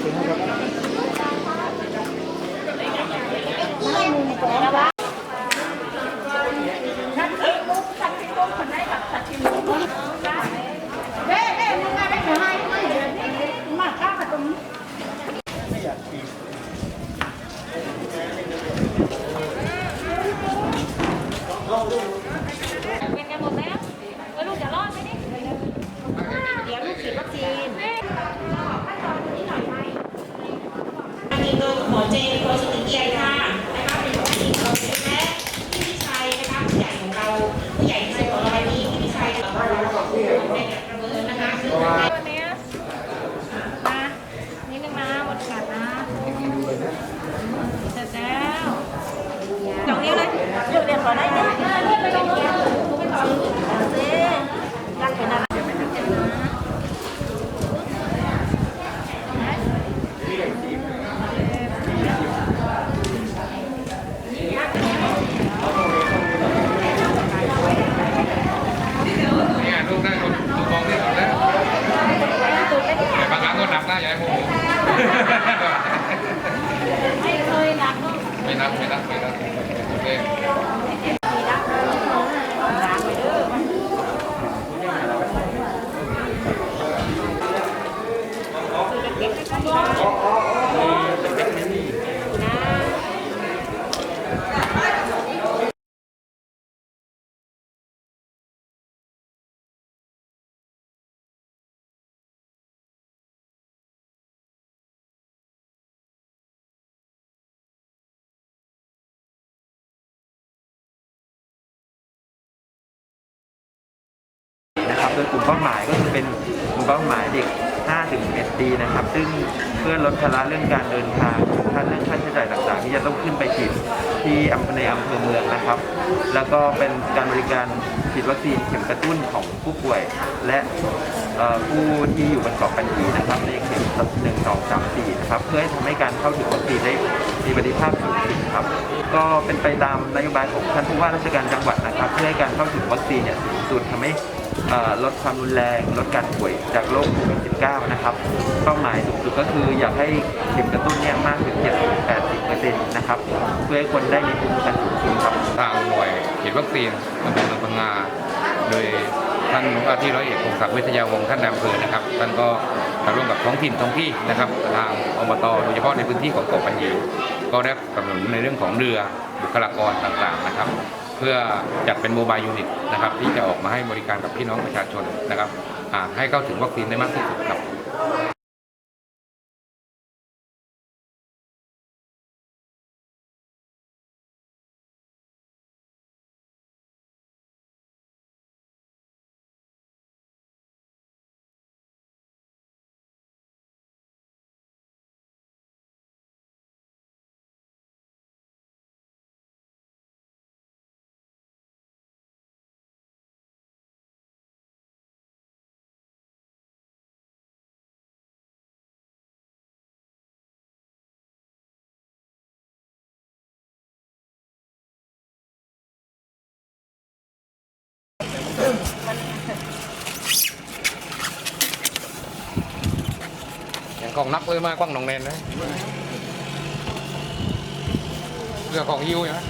เป็นกันหมดแล้วแล้วลูกจะรอดไหมนี่ เดี๋ยวลูกฉีดวัคซีน อันนี้โดยหมอเจนโคชติเกียรติค่ะนะคะเป็นผู้หญิงเราเป็นแม่พี่พิชัยนะคะผู้ใหญ่ของเราผู้ใหญ่ที่ของเรานี้พี่พิชัยของเราเป็นประเมินนะคะซึ่ง วันนี้มานิดนึงนะหมดกัดนะเสร็จแล้วสองนิ้วเลย เลือกเรียนก่อนได้เนี่ย เลื่อนไปตรงนู้น สิรักเป็นอะไร นี่ไงลูกได้คนถูกมองที่สุดแล้วแต่บางค รั้งก็หนักหน้าใหญ่โมโห ไม่เคยหนักเนอะ ไม่นับไม่นับไม่นับโอเค นะครับโดยกลุ่มเป้าหมายก็คือเป็นกลุ่มเป้าหมายเด็ก5ถึง11 ปีนะครับ ซึ่งเพื่อลดภาระเรื่องการเดินทางค่าเรื่องค่าใช้จ่ายต่างๆ ที่จะต้องขึ้นไปฉีดที่อำเภอในอำเภอเมืองนะครับ แล้วก็เป็นการบริการฉีดวัคซีนเข็มกระตุ้นของผู้ป่วย และผู้ที่อยู่บนเกาะปัญญีนะครับในเข็มหนึ่งสองสามสี่นะครับเพื่อให้ทำให้การเข้าถึงวัคซีนได้มีประสิทธิภาพสูงขึ้นครับ ก็เป็นไปตามนโยบายของท่านผู้ว่าราชการจังหวัดนะครับ เพื่อให้การเข้าถึงวัคซีนเนี่ยสูงสุดทำให้ ลดความรุนแรงลดการป่วยจากโรคโควิด -19 นะครับ เป้าหมายสูงสุดก็คืออยากให้เข็มกระตุ้นเนี่ยมากถึง 70-80%นะครับ เพื่อให้คนได้มีภูมิคุ้มกันสูงขึ้นครับทางหน่วยฉีดวัคซีนตำบลลำพังงาโดยท่านว่าที่ร้อยเอกพงศักดิ์วิทยาวงศ์ท่านนายอำเภอนะครับ ท่านก็ร่วมกับท้องถิ่นท้องที่นะครับ ทางอบตโดยเฉพาะในพื้นที่ของเกาะปัญญีก็ได้สนับสนุนในเรื่องของเรือบุคลากรต่างๆนะครับ เพื่อจัดเป็นโมบายยูนิตนะครับที่จะออกมาให้บริการกับพี่น้องประชาชนนะครับให้เข้าถึงวัคซีนได้มากที่สุดครับ ของนักเลยมากว้างหนองแนนนะเรื่องของยิวใช่ไหม